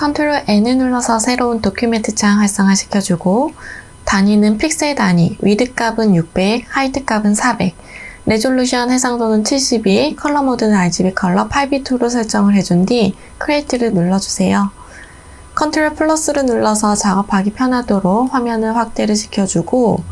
컨트롤 N을 눌러서 새로운 도큐멘트 창 활성화시켜주고 단위는 픽셀 단위, 위드 값은 600, 하이트 값은 400, 레졸루션 해상도는 72, 컬러 모드는 RGB 컬러 8비트로 설정을 해준 뒤 크리에이트를 눌러주세요. 컨트롤 플러스를 눌러서 작업하기 편하도록 화면을 확대를 시켜주고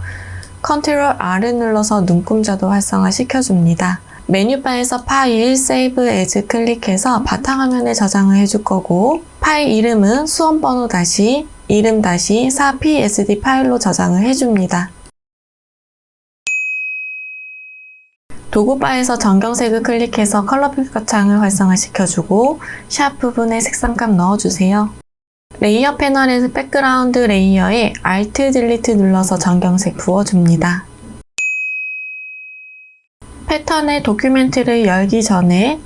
컨트롤 R을 눌러서 눈금자도 활성화 시켜줍니다. 메뉴바에서 파일, 세이브 에즈 클릭해서 바탕화면에 저장을 해줄 거고 파일 이름은 수험번호 다시 이름 다시 4psd 파일로 저장을 해줍니다. 도구바에서 전경색을 클릭해서 컬러 필터 창을 활성화시켜주고 샵 부분에 색상값 넣어주세요. 레이어 패널에서 백그라운드 레이어에 Alt 딜리트 눌러서 전경색 부어줍니다. 패턴의 도큐멘트를 열기 전에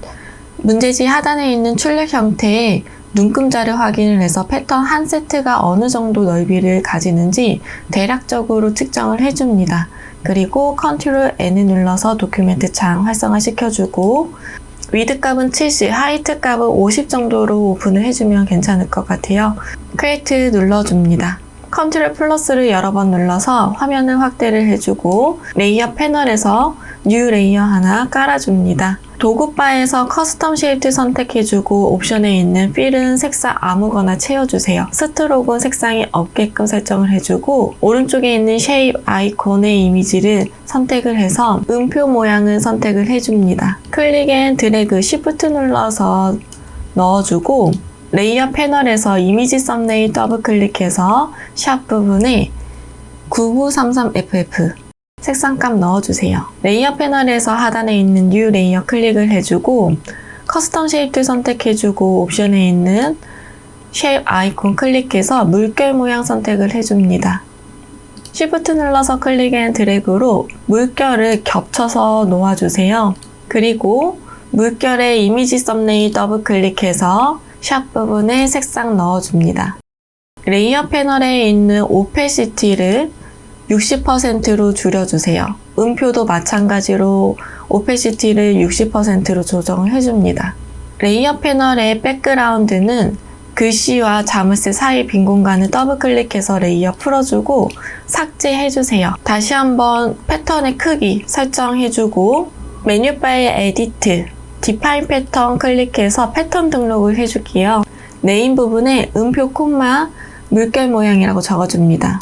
문제지 하단에 있는 출력 형태의 눈금자를 확인을 해서 패턴 한 세트가 어느 정도 넓이를 가지는지 대략적으로 측정을 해줍니다. 그리고 컨트롤 N을 눌러서 도큐멘트 창 활성화 시켜주고 위드 값은 70, 하이트 값은 50 정도로 오픈을 해주면 괜찮을 것 같아요. 크리에이트 눌러줍니다. 컨트롤 플러스를 여러 번 눌러서 화면을 확대를 해주고 레이어 패널에서 뉴 레이어 하나 깔아줍니다. 도구바에서 커스텀 쉐이트 선택해주고 옵션에 있는 필은 색상 아무거나 채워주세요. 스트로크는 색상이 없게끔 설정을 해주고 오른쪽에 있는 쉐입 아이콘의 이미지를 선택을 해서 음표 모양을 선택을 해줍니다. 클릭 앤 드래그 Shift 눌러서 넣어주고 레이어 패널에서 이미지 썸네일 더블 클릭해서 샵 부분에 9933FF 색상값 넣어주세요. 레이어 패널에서 하단에 있는 뉴 레이어 클릭을 해주고 커스텀 쉐입도 선택해주고 옵션에 있는 쉐입 아이콘 클릭해서 물결 모양 선택을 해줍니다. Shift 눌러서 클릭 앤 드래그로 물결을 겹쳐서 놓아주세요. 그리고 물결의 이미지 썸네일 더블 클릭해서 샵 부분에 색상 넣어줍니다. 레이어 패널에 있는 오페시티를 60%로 줄여주세요. 음표도 마찬가지로 오페시티를 60%로 조정을 해줍니다. 레이어 패널의 백그라운드는 글씨와 자물쇠 사이 빈 공간을 더블 클릭해서 레이어 풀어주고 삭제해주세요. 다시 한번 패턴의 크기 설정해주고 메뉴바의 에디트, 디파인 패턴 클릭해서 패턴 등록을 해줄게요. 네임 부분에 음표 콤마 물결 모양이라고 적어줍니다.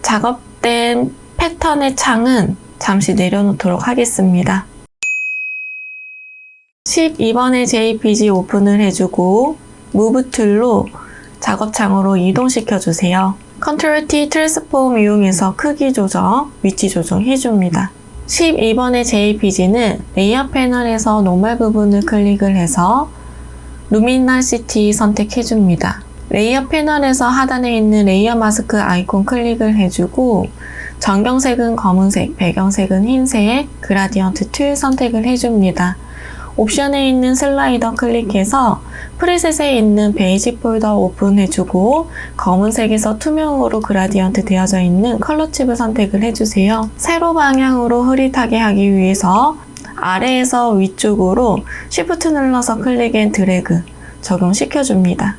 작업된 패턴의 창은 잠시 내려놓도록 하겠습니다. 12번의 JPG 오픈을 해주고 무브 툴로 작업창으로 이동시켜 주세요. Ctrl T 트랜스폼 이용해서 크기 조정, 위치 조정 해줍니다. 12번의 JPG는 레이어 패널에서 노멀 부분을 클릭을 해서 루미나시티 선택해줍니다. 레이어 패널에서 하단에 있는 레이어 마스크 아이콘 클릭을 해주고 전경색은 검은색, 배경색은 흰색, 그라디언트 툴 선택을 해줍니다. 옵션에 있는 슬라이더 클릭해서 프리셋에 있는 베이지 폴더 오픈해주고 검은색에서 투명으로 그라디언트 되어져 있는 컬러 칩을 선택을 해주세요. 세로 방향으로 흐릿하게 하기 위해서 아래에서 위쪽으로 Shift 눌러서 클릭 앤 드래그 적용시켜줍니다.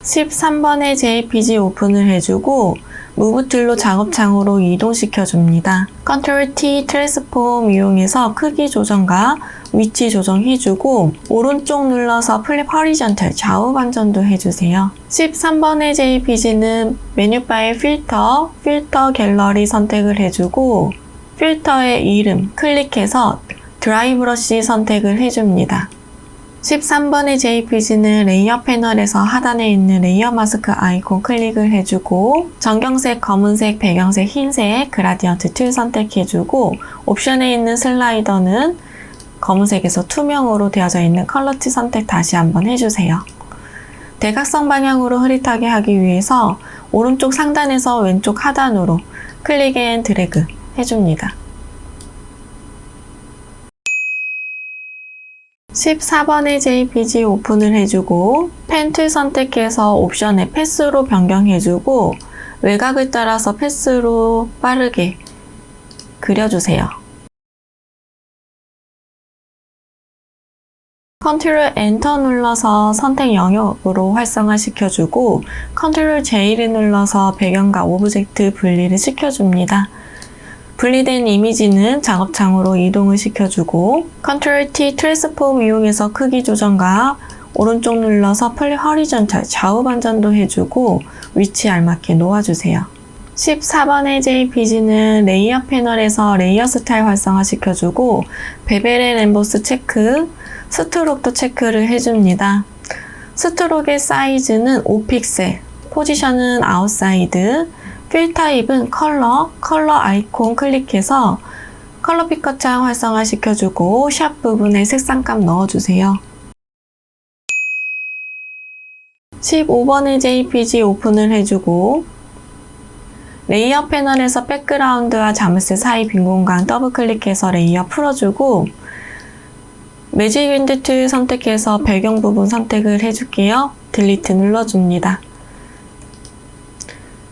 13번의 JPG 오픈을 해주고 무브 툴로 작업창으로 이동시켜 줍니다. Ctrl T 트랜스폼 이용해서 크기 조정과 위치 조정해주고 오른쪽 눌러서 플립 허리전탈 좌우 반전도 해주세요. 13번의 JPG는 메뉴바의 필터, 필터 갤러리 선택을 해주고 필터의 이름 클릭해서 드라이 브러쉬 선택을 해줍니다. 13번의 JPG는 레이어 패널에서 하단에 있는 레이어 마스크 아이콘 클릭을 해주고 전경색, 검은색, 배경색, 흰색 그라디언트 툴 선택해주고 옵션에 있는 슬라이더는 검은색에서 투명으로 되어져 있는 컬러티 선택 다시 한번 해주세요. 대각선 방향으로 흐릿하게 하기 위해서 오른쪽 상단에서 왼쪽 하단으로 클릭 앤 드래그 해줍니다. 14번의 JPG 오픈을 해주고 펜툴 선택해서 옵션에 패스로 변경해주고 외곽을 따라서 패스로 빠르게 그려주세요. 컨트롤 엔터 눌러서 선택 영역으로 활성화 시켜주고 컨트롤 J를 눌러서 배경과 오브젝트 분리를 시켜줍니다. 분리된 이미지는 작업창으로 이동을 시켜주고 컨트롤 T 트랜스폼 이용해서 크기 조정과 오른쪽 눌러서 플리 허리전탈 좌우 반전도 해주고 위치 알맞게 놓아주세요. 14번의 JPG는 레이어 패널에서 레이어 스타일 활성화 시켜주고 베벨 앤 엠보스 체크, 스트로크도 체크를 해줍니다. 스트로크의 사이즈는 5픽셀, 포지션은 아웃사이드, 필 타입은 컬러, 컬러 아이콘 클릭해서 컬러 피커 창 활성화 시켜주고 샵 부분에 색상감 넣어주세요. 15번의 JPG 오픈을 해주고 레이어 패널에서 백그라운드와 자물쇠 사이 빈 공간 더블 클릭해서 레이어 풀어주고 매직 윈드 툴 선택해서 배경 부분 선택을 해줄게요. 딜리트 눌러줍니다.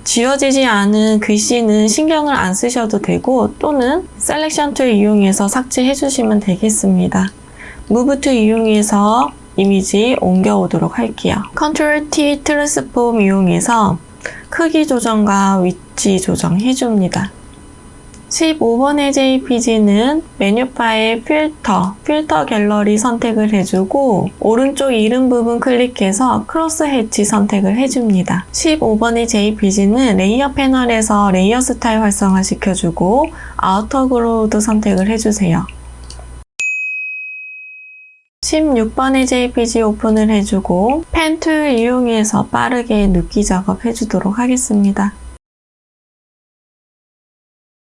지워지지 않은 글씨는 신경을 안 쓰셔도 되고 또는 셀렉션 툴 이용해서 삭제해 주시면 되겠습니다. 무브 툴 이용해서 이미지 옮겨오도록 할게요. 컨트롤 T 트랜스폼 이용해서 크기 조정과 위치 조정 해줍니다. 15번의 JPG는 메뉴 파일 필터, 필터 갤러리 선택을 해주고 오른쪽 이름 부분 클릭해서 크로스 해치 선택을 해줍니다. 15번의 JPG는 레이어 패널에서 레이어 스타일 활성화 시켜주고 아우터 그로우드 선택을 해주세요. 16번의 JPG 오픈을 해주고 펜툴 이용해서 빠르게 눕기 작업 해주도록 하겠습니다.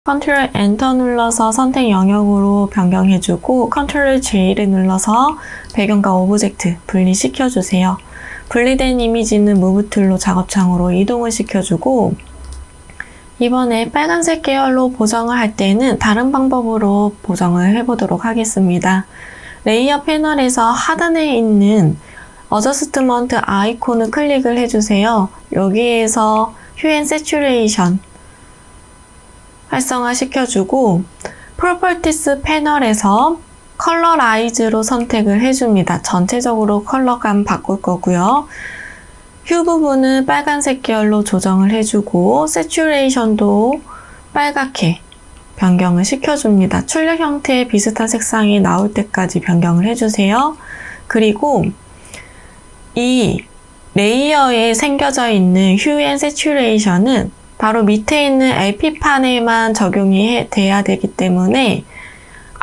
컨트롤 엔터 눌러서 선택 영역으로 변경해주고 컨트롤 J를 눌러서 배경과 오브젝트 분리시켜주세요. 분리된 이미지는 무브 툴로 작업창으로 이동을 시켜주고 이번에 빨간색 계열로 보정을 할 때는 다른 방법으로 보정을 해보도록 하겠습니다. 레이어 패널에서 하단에 있는 어저스트먼트 아이콘을 클릭을 해주세요. 여기에서 휴 앤 세츄레이션 활성화 시켜주고 프로퍼티스 패널에서 컬러 라이즈로 선택을 해줍니다. 전체적으로 컬러감 바꿀 거고요. 휴 부분은 빨간색 계열로 조정을 해주고 세츄레이션도 빨갛게 변경을 시켜줍니다. 출력 형태의 비슷한 색상이 나올 때까지 변경을 해주세요. 그리고 이 레이어에 생겨져 있는 휴 앤 세츄레이션은 바로 밑에 있는 LP판에만 적용이 해- 돼야 되기 때문에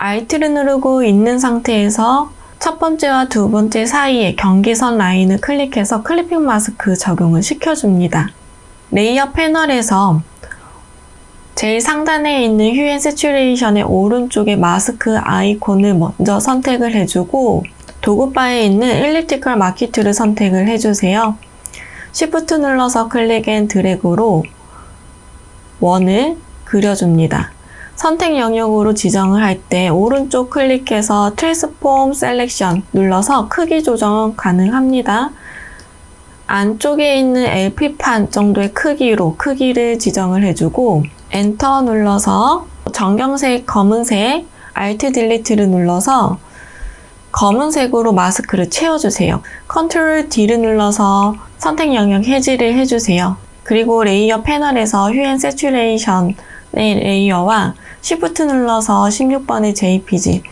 Alt를 누르고 있는 상태에서 첫 번째와 두 번째 사이에 경계선 라인을 클릭해서 클리핑 마스크 적용을 시켜줍니다. 레이어 패널에서 제일 상단에 있는 휴앤 세츄레이션의 오른쪽에 마스크 아이콘을 먼저 선택을 해주고 도구바에 있는 일리티컬 마키트를 선택을 해주세요. Shift 눌러서 클릭 앤 드래그로 원을 그려줍니다. 선택 영역으로 지정을 할 때 오른쪽 클릭해서 트랜스폼 셀렉션 눌러서 크기 조정 가능합니다. 안쪽에 있는 LP판 정도의 크기로 크기를 지정을 해주고 엔터 눌러서 정경색, 검은색, Alt 딜리트를 눌러서 검은색으로 마스크를 채워주세요. 컨트롤 D를 눌러서 선택 영역 해지를 해주세요. 그리고 레이어 패널에서 휴앤 세츄레이션의 레이어와 Shift 눌러서 16번의 JPG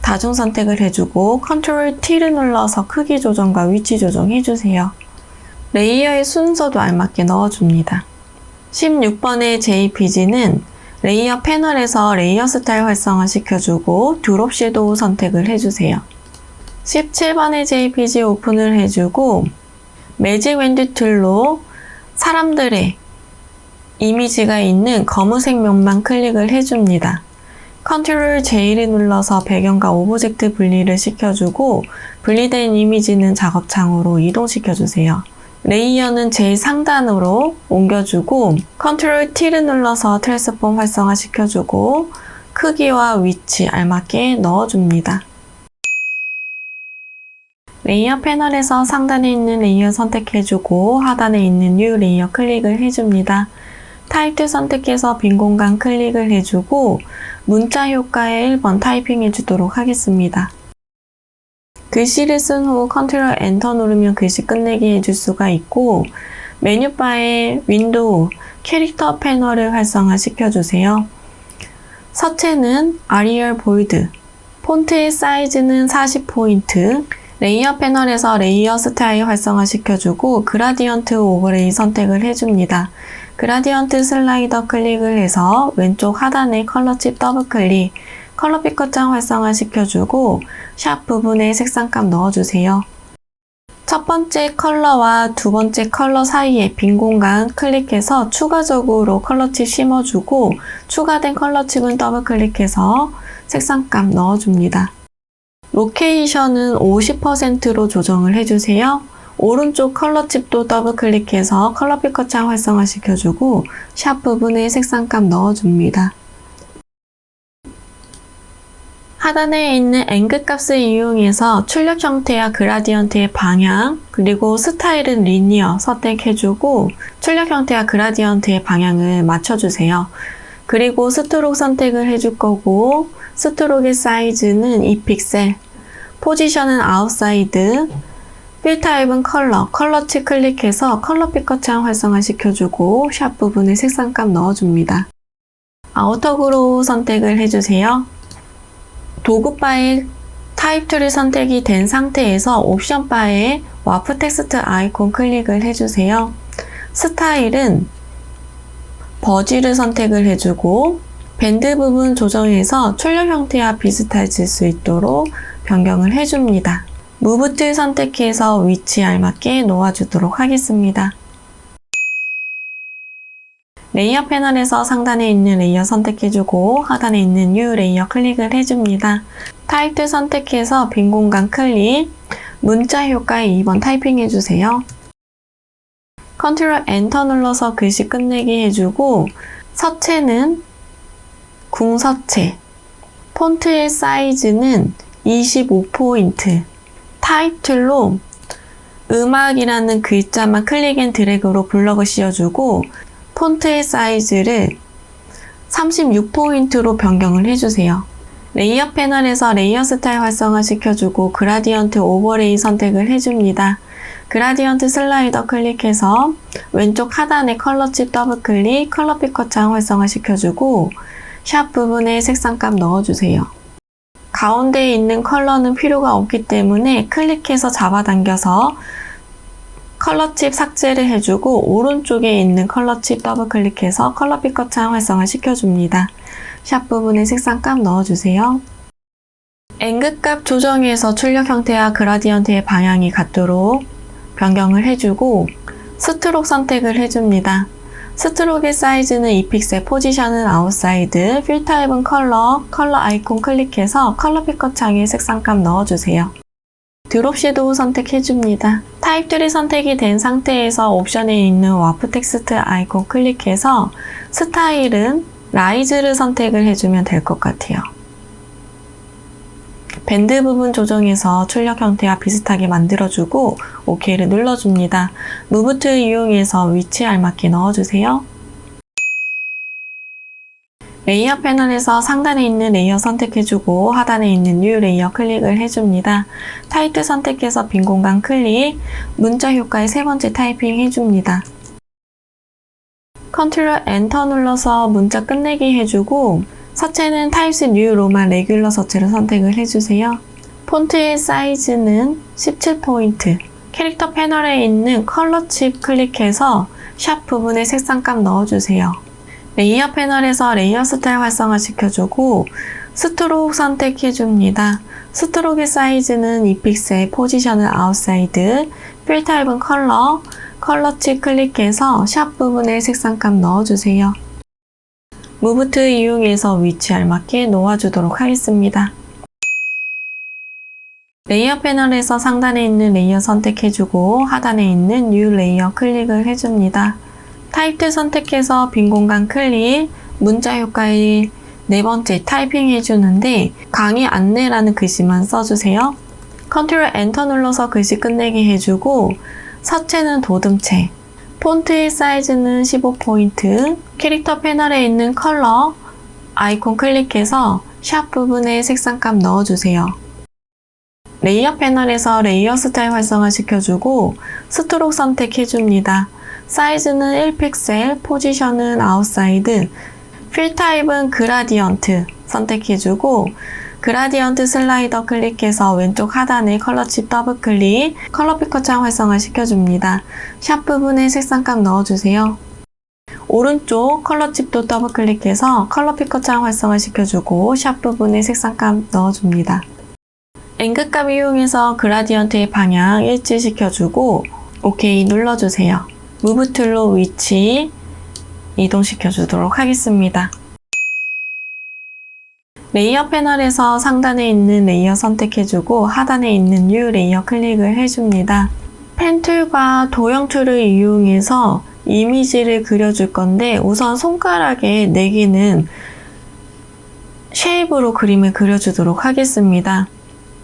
다중 선택을 해주고 컨트롤 T를 눌러서 크기 조정과 위치 조정 해주세요. 레이어의 순서도 알맞게 넣어줍니다. 16번의 JPG는 레이어 패널에서 레이어 스타일 활성화 시켜주고 드롭 섀도우 선택을 해주세요. 17번의 JPG 오픈을 해주고 매직 윈드 툴로 사람들의 이미지가 있는 검은색 면만 클릭을 해줍니다. 컨트롤 J를 눌러서 배경과 오브젝트 분리를 시켜주고 분리된 이미지는 작업창으로 이동시켜주세요. 레이어는 제일 상단으로 옮겨주고 컨트롤 T를 눌러서 트랜스폼 활성화 시켜주고 크기와 위치 알맞게 넣어줍니다. 레이어 패널에서 상단에 있는 레이어 선택해주고 하단에 있는 뉴 레이어 클릭을 해줍니다. 타입2 선택해서 빈 공간 클릭을 해주고 문자 효과의 1번 타이핑 해주도록 하겠습니다. 글씨를 쓴 후 컨트롤 엔터 누르면 글씨 끝내기 해줄 수가 있고 메뉴바에 윈도우, 캐릭터 패널을 활성화 시켜주세요. 서체는 아리얼 볼드, 폰트의 사이즈는 40포인트, 레이어 패널에서 레이어 스타일 활성화 시켜주고 그라디언트 오버레이 선택을 해줍니다. 그라디언트 슬라이더 클릭을 해서 왼쪽 하단에 컬러 칩 더블 클릭, 컬러 피커장 활성화 시켜주고 샵 부분에 색상감 넣어주세요. 첫 번째 컬러와 두 번째 컬러 사이에 빈 공간 클릭해서 추가적으로 컬러칩 심어주고 추가된 컬러칩은 더블 클릭해서 색상감 넣어줍니다. 로케이션은 50%로 조정을 해주세요. 오른쪽 컬러칩도 더블 클릭해서 컬러 피커창 활성화 시켜주고 샵 부분에 색상감 넣어줍니다. 하단에 있는 앵글 값을 이용해서 출력 형태와 그라디언트의 방향, 그리고 스타일은 리니어 선택해주고 출력 형태와 그라디언트의 방향을 맞춰주세요. 그리고 스트록 선택을 해줄 거고 스트록의 사이즈는 2픽셀, 포지션은 아웃사이드, 필 타입은 컬러, 컬러치 클릭해서 컬러 피커 창 활성화 시켜주고 샵 부분에 색상감 넣어줍니다. 아우터 그로우 선택을 해주세요. 도구바에 타입 툴이 선택이 된 상태에서 옵션 바에 와프 텍스트 아이콘 클릭을 해주세요. 스타일은 버지를 선택을 해주고 밴드 부분 조정해서 출력 형태와 비슷해질 수 있도록 변경을 해줍니다. 무브 툴 선택해서 위치 알맞게 놓아주도록 하겠습니다. 레이어 패널에서 상단에 있는 레이어 선택해주고 하단에 있는 뉴 레이어 클릭을 해줍니다. 타입 선택해서 빈 공간 클릭, 문자 효과에 2번 타이핑 해주세요. 컨트롤 엔터 눌러서 글씨 끝내기 해주고 서체는 궁서체, 폰트의 사이즈는 25포인트, 타이틀로 음악이라는 글자만 클릭 앤 드래그로 블럭을 씌워주고 폰트의 사이즈를 36포인트로 변경을 해주세요. 레이어 패널에서 레이어 스타일 활성화 시켜주고 그라디언트 오버레이 선택을 해줍니다. 그라디언트 슬라이더 클릭해서 왼쪽 하단에 컬러 칩 더블 클릭, 컬러 피커 창 활성화 시켜주고 샵 부분에 색상감 넣어주세요. 가운데에 있는 컬러는 필요가 없기 때문에 클릭해서 잡아당겨서 컬러칩 삭제를 해주고 오른쪽에 있는 컬러칩 더블 클릭해서 컬러 피커 창 활성화 시켜줍니다. 샵 부분에 색상감 넣어주세요. 앵글값 조정해서 출력 형태와 그라디언트의 방향이 같도록 변경을 해주고 스트록 선택을 해줍니다. 스트록의 사이즈는 2픽셀, 포지션은 아웃사이드, 필 타입은 컬러, 컬러 아이콘 클릭해서 컬러 피커 창에 색상감 넣어주세요. 드롭 섀도우 선택해줍니다. 타입 3 선택이 된 상태에서 옵션에 있는 와프 텍스트 아이콘 클릭해서 스타일은 라이즈를 선택을 해주면 될 것 같아요. 밴드 부분 조정해서 출력 형태와 비슷하게 만들어주고 OK를 눌러줍니다. 무브 툴 이용해서 위치에 알맞게 넣어주세요. 레이어 패널에서 상단에 있는 레이어 선택해주고 하단에 있는 뉴 레이어 클릭을 해줍니다. 타이틀 선택해서 빈 공간 클릭, 문자 효과의 세 번째 타이핑 해줍니다. 컨트롤 엔터 눌러서 문자 끝내기 해주고 서체는 타입스 뉴 로만 레귤러 서체를 선택을 해주세요. 폰트의 사이즈는 17포인트, 캐릭터 패널에 있는 컬러 칩 클릭해서 샵 부분에 색상감 넣어주세요. 레이어 패널에서 레이어 스타일 활성화 시켜주고 스트록 선택해줍니다. 스트록의 사이즈는 2픽셀, 포지션은 아웃사이드, 필 타입은 컬러, 컬러치 클릭해서 샵 부분에 색상감 넣어주세요. 무브트 이용해서 위치 알맞게 놓아주도록 하겠습니다. 레이어 패널에서 상단에 있는 레이어 선택해주고 하단에 있는 뉴 레이어 클릭을 해줍니다. 타입2 선택해서 빈 공간 클릭, 문자 효과의 네 번째 타이핑 해주는데 강의 안내라는 글씨만 써주세요. 컨트롤 엔터 눌러서 글씨 끝내기 해주고 서체는 도듬체, 폰트의 사이즈는 15포인트, 캐릭터 패널에 있는 컬러, 아이콘 클릭해서 샵 부분에 색상감 넣어주세요. 레이어 패널에서 레이어 스타일 활성화 시켜주고 스트록 선택해줍니다. 사이즈는 1픽셀, 포지션은 아웃사이드, 필 타입은 그라디언트 선택해주고 그라디언트 슬라이더 클릭해서 왼쪽 하단에 컬러 칩 더블 클릭, 컬러 피커 창 활성화 시켜줍니다. 샵 부분에 색상값 넣어주세요. 오른쪽 컬러 칩도 더블 클릭해서 컬러 피커 창 활성화 시켜주고 샵 부분에 색상값 넣어줍니다. 앵글값 이용해서 그라디언트의 방향 일치시켜주고 OK 눌러주세요. 무브 툴로 위치 이동시켜 주도록 하겠습니다. 레이어 패널에서 상단에 있는 레이어 선택해주고 하단에 있는 New 레이어 클릭을 해줍니다. 펜 툴과 도형 툴을 이용해서 이미지를 그려줄 건데 우선 손가락에 4개는 쉐입으로 그림을 그려주도록 하겠습니다.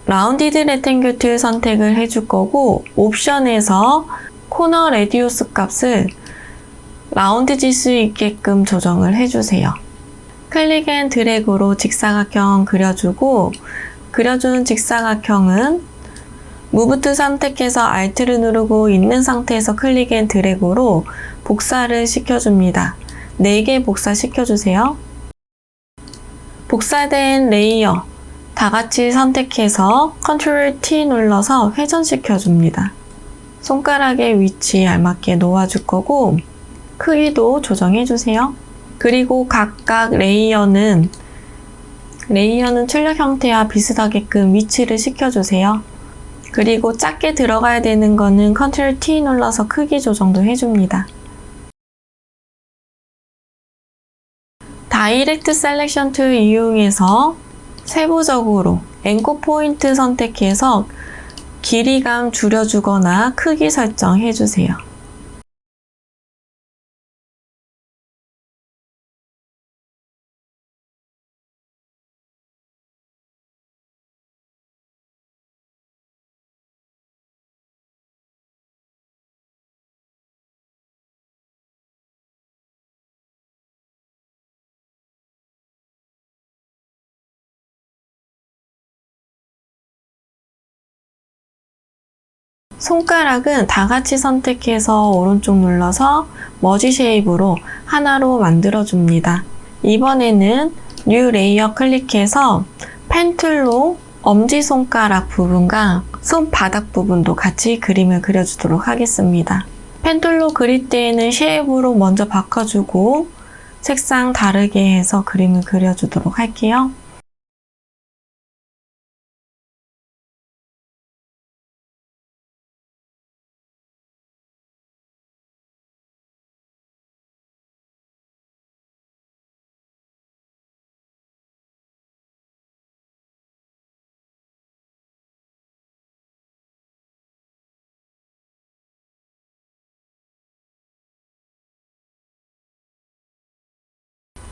라운디드 레탱글 툴 선택을 해줄 거고 옵션에서 코너 레디우스 값을 라운드질 수 있게끔 조정을 해주세요. 클릭 앤 드래그로 직사각형 그려주고 그려준 직사각형은 무브트 선택해서 Alt를 누르고 있는 상태에서 클릭 앤 드래그로 복사를 시켜줍니다. 4개 복사시켜주세요. 복사된 레이어 다 같이 선택해서 Ctrl T 눌러서 회전시켜 줍니다. 손가락의 위치에 알맞게 놓아줄 거고 크기도 조정해 주세요. 그리고 각각 레이어는 레이어는 출력 형태와 비슷하게끔 위치를 시켜주세요. 그리고 작게 들어가야 되는 거는 Ctrl T 눌러서 크기 조정도 해줍니다. 다이렉트 셀렉션 툴 이용해서 세부적으로 앵코 포인트 선택해서 길이감 줄여주거나 크기 설정해주세요. 손가락은 다 같이 선택해서 오른쪽 눌러서 머지 쉐입으로 하나로 만들어 줍니다. 이번에는 뉴 레이어 클릭해서 펜 툴로 엄지손가락 부분과 손바닥 부분도 같이 그림을 그려주도록 하겠습니다. 펜 툴로 그릴 때에는 쉐입으로 먼저 바꿔주고 색상 다르게 해서 그림을 그려주도록 할게요.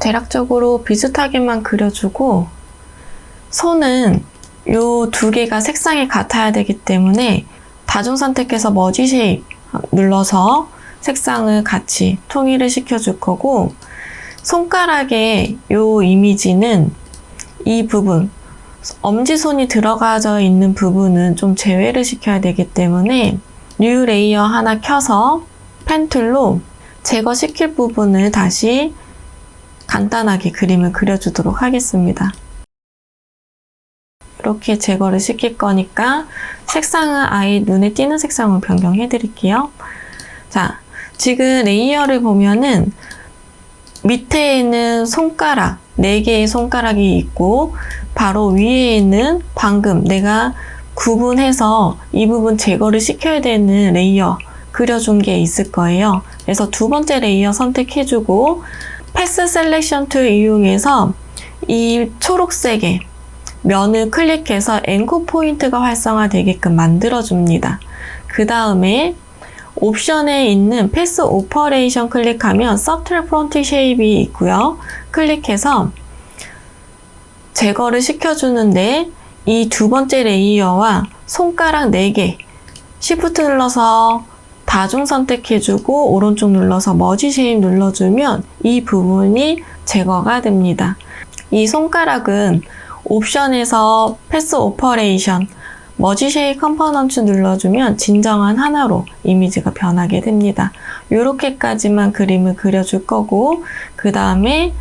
대략적으로 비슷하게만 그려주고 손은 이두 개가 색상이 같아야 되기 때문에 다중 선택해서 머지 쉐입 눌러서 색상을 같이 통일을 시켜줄 거고 손가락의 이 이미지는 이 부분 엄지손이 들어가져 있는 부분은 좀 제외를 시켜야 되기 때문에 뉴 레이어 하나 켜서 펜툴로 제거시킬 부분을 다시 간단하게 그림을 그려주도록 하겠습니다. 이렇게 제거를 시킬 거니까 색상은 아예 눈에 띄는 색상으로 변경해 드릴게요. 자, 지금 레이어를 보면은 밑에는 손가락, 4개의 손가락이 있고 바로 위에는 방금 내가 구분해서 이 부분 제거를 시켜야 되는 레이어 그려준 게 있을 거예요. 그래서 두 번째 레이어 선택해주고 패스 셀렉션 툴 이용해서 이 초록색의 면을 클릭해서 앵커 포인트가 활성화되게끔 만들어줍니다. 그 다음에 옵션에 있는 패스 오퍼레이션 클릭하면 서트랙 프론트 쉐입이 있고요. 클릭해서 제거를 시켜주는데 이 두 번째 레이어와 손가락 4개 Shift 눌러서 다중 선택해주고 오른쪽 눌러서 머지 쉐입 눌러주면 이 부분이 제거가 됩니다. 이 손가락은 옵션에서 패스 오퍼레이션 머지 쉐이 컴포넌트 눌러주면 진정한 하나로 이미지가 변하게 됩니다. 이렇게까지만 그림을 그려줄 거고 그 다음에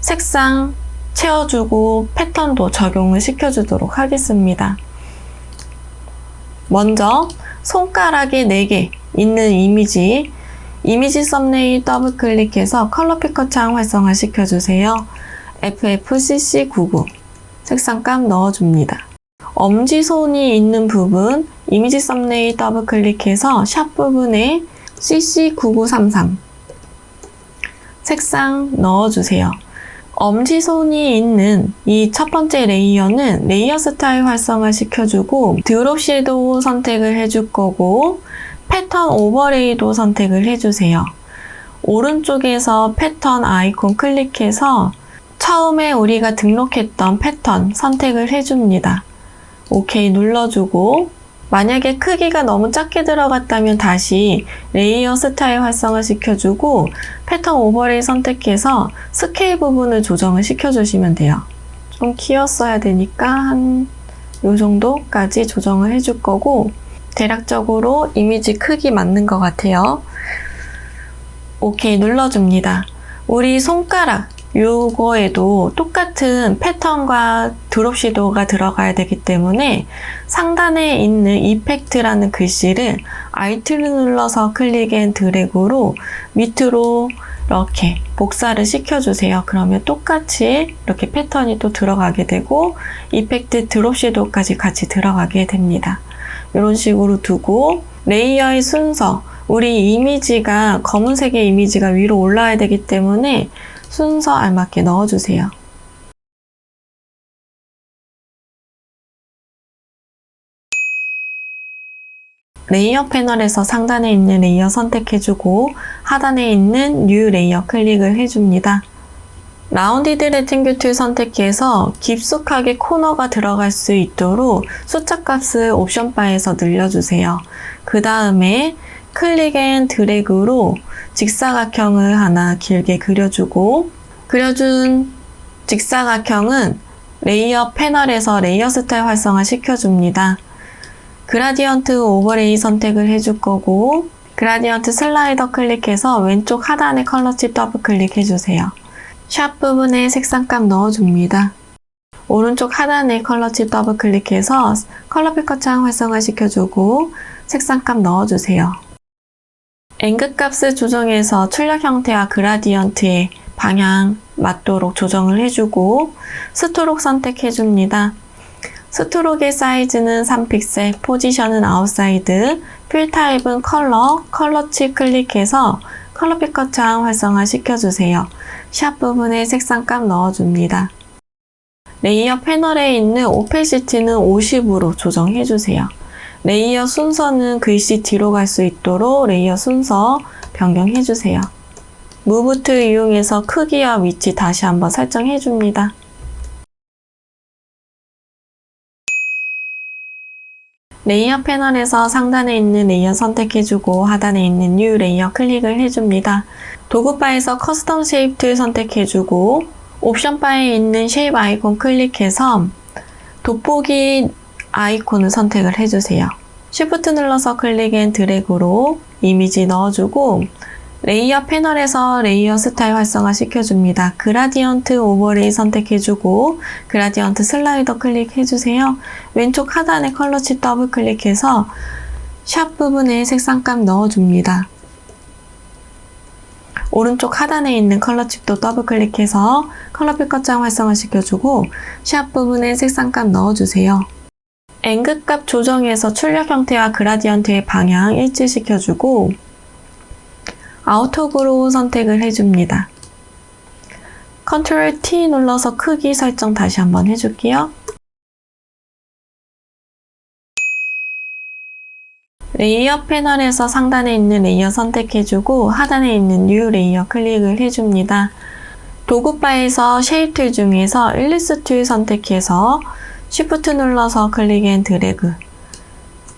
색상 채워주고 패턴도 적용을 시켜주도록 하겠습니다. 먼저 손가락에 4개 있는 이미지 이미지 썸네일 더블 클릭해서 컬러 피커 창 활성화 시켜주세요. FFCC99 색상감 넣어줍니다. 엄지손이 있는 부분 이미지 썸네일 더블 클릭해서 샵 부분에 CC9933 색상 넣어주세요. 엄지손이 있는 이 첫 번째 레이어는 레이어 스타일 활성화 시켜주고 드롭 섀도우 선택을 해줄 거고 패턴 오버레이도 선택을 해주세요. 오른쪽에서 패턴 아이콘 클릭해서 처음에 우리가 등록했던 패턴 선택을 해줍니다. 오케이 눌러주고 만약에 크기가 너무 작게 들어갔다면 다시 레이어 스타일 활성화 시켜주고 패턴 오버레이 선택해서 스케일 부분을 조정을 시켜주시면 돼요. 좀 키웠어야 되니까 한 요 정도까지 조정을 해줄 거고 대략적으로 이미지 크기 맞는 것 같아요. 오케이 눌러줍니다. 우리 손가락 요거에도 똑같은 패턴과 드롭 섀도우가 들어가야 되기 때문에 상단에 있는 이펙트라는 글씨를 Alt를 눌러서 클릭 앤 드래그로 밑으로 이렇게 복사를 시켜주세요. 그러면 똑같이 이렇게 패턴이 또 들어가게 되고 이펙트 드롭 섀도우까지 같이 들어가게 됩니다. 이런 식으로 두고 레이어의 순서 우리 이미지가 검은색의 이미지가 위로 올라와야 되기 때문에 순서 알맞게 넣어주세요. 레이어 패널에서 상단에 있는 레이어 선택해주고 하단에 있는 뉴 레이어 클릭을 해줍니다. 라운디드 레팅규 툴 선택해서 깊숙하게 코너가 들어갈 수 있도록 숫자 값을 옵션 바에서 늘려주세요. 그 다음에 클릭 앤 드래그로 직사각형을 하나 길게 그려주고 그려준 직사각형은 레이어 패널에서 레이어 스타일 활성화 시켜줍니다. 그라디언트 오버레이 선택을 해줄 거고 그라디언트 슬라이더 클릭해서 왼쪽 하단에 컬러 칩 더블 클릭해주세요. 샵 부분에 색상값 넣어줍니다. 오른쪽 하단에 컬러 칩 더블 클릭해서 컬러 피커 창 활성화 시켜주고 색상값 넣어주세요. 앵글 값을 조정해서 출력 형태와 그라디언트의 방향 맞도록 조정을 해주고 스트록 선택해줍니다. 스트록의 사이즈는 3픽셀, 포지션은 아웃사이드, 필 타입은 컬러, 컬러치 클릭해서 컬러 피커 창 활성화 시켜주세요. 샵 부분에 색상값 넣어줍니다. 레이어 패널에 있는 오페시티는 50으로 조정해주세요. 레이어 순서는 글씨 뒤로 갈 수 있도록 레이어 순서 변경해 주세요. 무브 툴 이용해서 크기와 위치 다시 한번 설정해 줍니다. 레이어 패널에서 상단에 있는 레이어 선택해주고 하단에 있는 뉴 레이어 클릭을 해줍니다. 도구 바에서 커스텀 쉐입 툴 선택해주고 옵션 바에 있는 쉐입 아이콘 클릭해서 돋보기 아이콘을 선택을 해주세요. Shift 눌러서 클릭 앤 드래그로 이미지 넣어주고 레이어 패널에서 레이어 스타일 활성화 시켜줍니다. 그라디언트 오버레이 선택해주고 그라디언트 슬라이더 클릭해주세요. 왼쪽 하단에 컬러 칩 더블 클릭해서 샵 부분에 색상값 넣어줍니다. 오른쪽 하단에 있는 컬러 칩도 더블 클릭해서 컬러 피커장 활성화 시켜주고 샵 부분에 색상값 넣어주세요. 앵글 값 조정해서 출력 형태와 그라디언트의 방향 일치시켜주고 아우터 그로 선택을 해줍니다. 컨트롤 T 눌러서 크기 설정 다시 한번 해줄게요. 레이어 패널에서 상단에 있는 레이어 선택해주고 하단에 있는 뉴 레이어 클릭을 해줍니다. 도구 바에서 쉐입 툴 중에서 일리스 툴 선택해서 Shift 눌러서 클릭 앤 드래그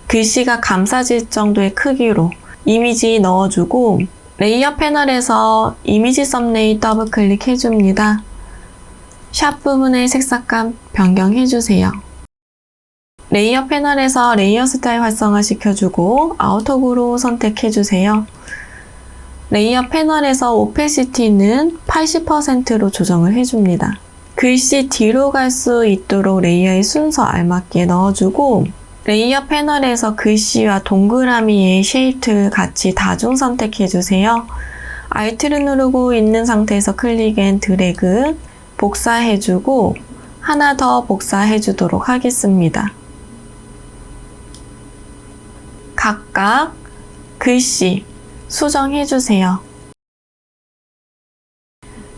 글씨가 감싸질 정도의 크기로 이미지 넣어주고 레이어 패널에서 이미지 썸네일 더블 클릭해줍니다. 샵 부분의 색상감 변경해주세요. 레이어 패널에서 레이어 스타일 활성화 시켜주고 아우터그로 선택해주세요. 레이어 패널에서 오페시티는 80%로 조정을 해줍니다. 글씨 뒤로 갈 수 있도록 레이어의 순서 알맞게 넣어주고 레이어 패널에서 글씨와 동그라미의 쉐이프를 같이 다중 선택해주세요. Alt를 누르고 있는 상태에서 클릭 앤 드래그 복사해주고 하나 더 복사해주도록 하겠습니다. 각각 글씨 수정해주세요.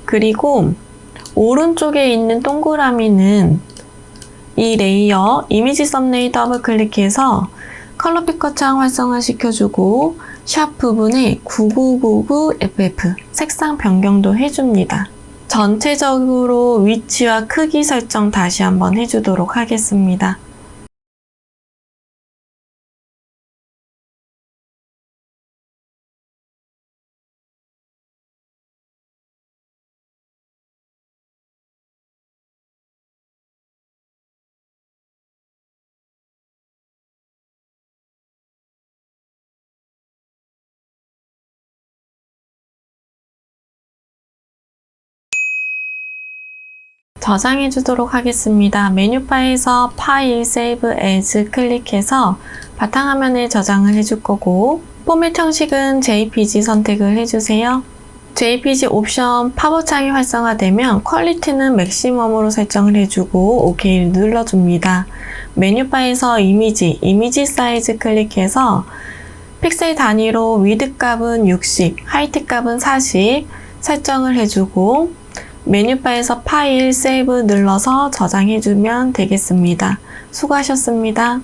그리고 오른쪽에 있는 동그라미는 이 레이어 이미지 썸네일 더블 클릭해서 컬러 피커 창 활성화 시켜주고 샵 부분에 9999FF 색상 변경도 해줍니다. 전체적으로 위치와 크기 설정 다시 한번 해주도록 하겠습니다. 저장해 주도록 하겠습니다. 메뉴바에서 파일 세이브 에즈 클릭해서 바탕화면에 저장을 해줄 거고 포맷 형식은 JPG 선택을 해주세요. JPG 옵션 팝업 창이 활성화되면 퀄리티는 맥시멈으로 설정을 해주고 OK를 눌러줍니다. 메뉴바에서 이미지, 이미지 사이즈 클릭해서 픽셀 단위로 위드 값은 60, 하이트 값은 40 설정을 해주고 메뉴바에서 파일 세이브 눌러서 저장해주면 되겠습니다. 수고하셨습니다.